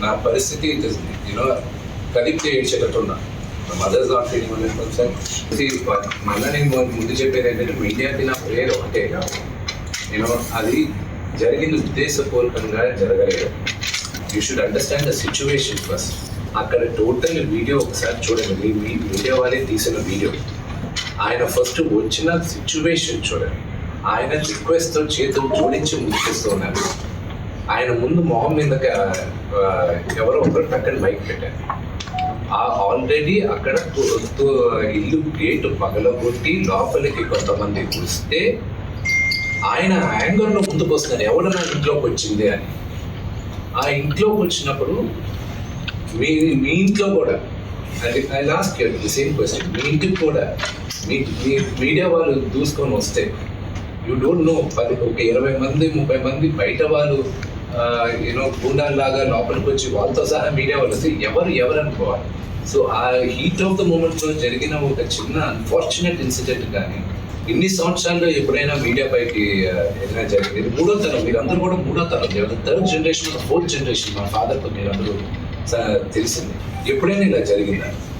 నా పరిస్థితి యూనో కదిపితే ఏడ్చేటట్టున్నా. Mothers not feeling hundred percent మళ్ళీ నేను ముందు చెప్పేది ఏంటంటే మీడియాకి నా ప్రేయర్ ఒకటే నేను అది జరిగిన ఉద్దేశపూర్వకంగా జరగలేదు. You should understand the situation first అక్కడ టోటల్ వీడియో ఒకసారి చూడండి. మీ మీడియా వాళ్ళే తీసిన వీడియో. ఆయన ఫస్ట్ వచ్చిన సిచ్యువేషన్ చూడండి. ఆయన రిక్వెస్ట్తో చేతులు జోడించి ముగిస్తూ ఉన్నారు. ఆయన ముందు మొహం మీద ఎవరో ఒకరు పక్కన బైక్ పెట్టారు. ఆ ఆల్రెడీ అక్కడ ఇల్లు గేటు పగలగొట్టి లోపలికి కొంతమంది వస్తే ఆయన యాంగర్లో ముందుకు వస్తున్నారు. ఎవడు నా ఇంట్లోకి వచ్చింది అని. ఆ ఇంట్లోకి వచ్చినప్పుడు మీ మీ ఇంట్లో కూడా అది I last year the same question మీ ఇంటికి కూడా మీ మీ మీడియా వాళ్ళు దూసుకొని వస్తే యూ డోంట్ నో పది ఒక ఇరవై మంది ముప్పై మంది బయట వాళ్ళు యూనో లాగా లోపలికి వచ్చి వాళ్ళతో సహా మీడియా వాళ్ళు వస్తే ఎవరు ఎవరు అనుకోవాలి? సో ఆ హీట్ ఆఫ్ ద మూమెంట్లో జరిగిన ఒక చిన్న అన్ఫార్చునేట్ ఇన్సిడెంట్ కానీ ఇన్ని సంవత్సరాల్లో ఎప్పుడైనా మీడియా పైకి ఏదైనా జరిగింది. మూడో తరం మీరందరూ కూడా మూడో తరం థర్డ్ జనరేషన్ ఫోర్త్ జనరేషన్ మా ఫాదర్తో మీరందరూ స- తెలిసింది. ఎప్పుడైనా ఇలా జరిగిందా?